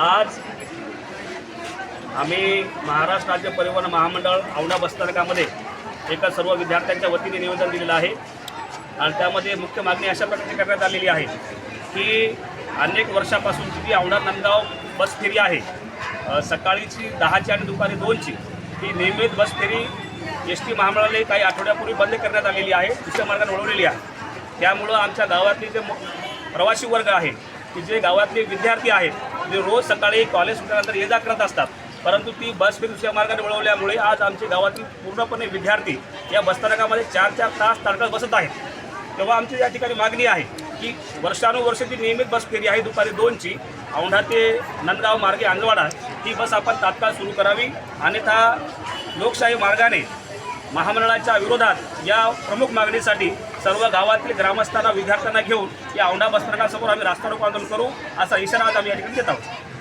आज आम्ही महाराष्ट्र राज्य परिवहन महामंडळ औंढा बसस्थानकामध्ये एका सर्व विद्यार्थ्यांच्या वतीने निवेदन दिलेलं आहे. आणि त्यामध्ये मुख्य मागणी अशा प्रकारे करण्यात आलेली आहे की अनेक वर्षापासूनची जी औंढा नांदगाव बस फेरी आहे सकाळीची दहाची आणि दुपारी दोनची ही नियमित बस फेरी एस टी महामंडळाने काही आठवड्यापूर्वी बंद करण्यात आलेली आहे दुसऱ्या मार्गाने वळवलेली आहे. त्यामुळं आमच्या गावातले जे प्रवासी वर्ग आहे की जे गावातले विद्यार्थी आहेत जे रोज सकाळी कॉलेज सुटल्यानंतर ये जा करत असतात. परंतु ती बस फेरी दुसऱ्या मार्गाने वळवल्यामुळे आज आमचे गावातील पूर्णपणे विद्यार्थी या बसस्थानकामध्ये चार चार तास ताडकळ बसत आहेत. तेव्हा आमची या ठिकाणी मागणी आहे की वर्षानुवर्ष जी नियमित बस फेरी आहे दुपारी दोनची औंढा ते नंदगाव मार्गे अंजवाडा ही बस आपण तात्काळ सुरू करावी. अन्यथा लोकशाही मार्गाने महामंडळाच्या विरोधात या प्रमुख मागणीसाठी सर्व गावातील ग्रामस्थांना विद्यार्थ्यांना घेऊन या औंढा बसस्थानकासमोर आम्ही रास्ता रोको आंदोलन करू असा इशारा आज आम्ही या ठिकाणी देत आहोत.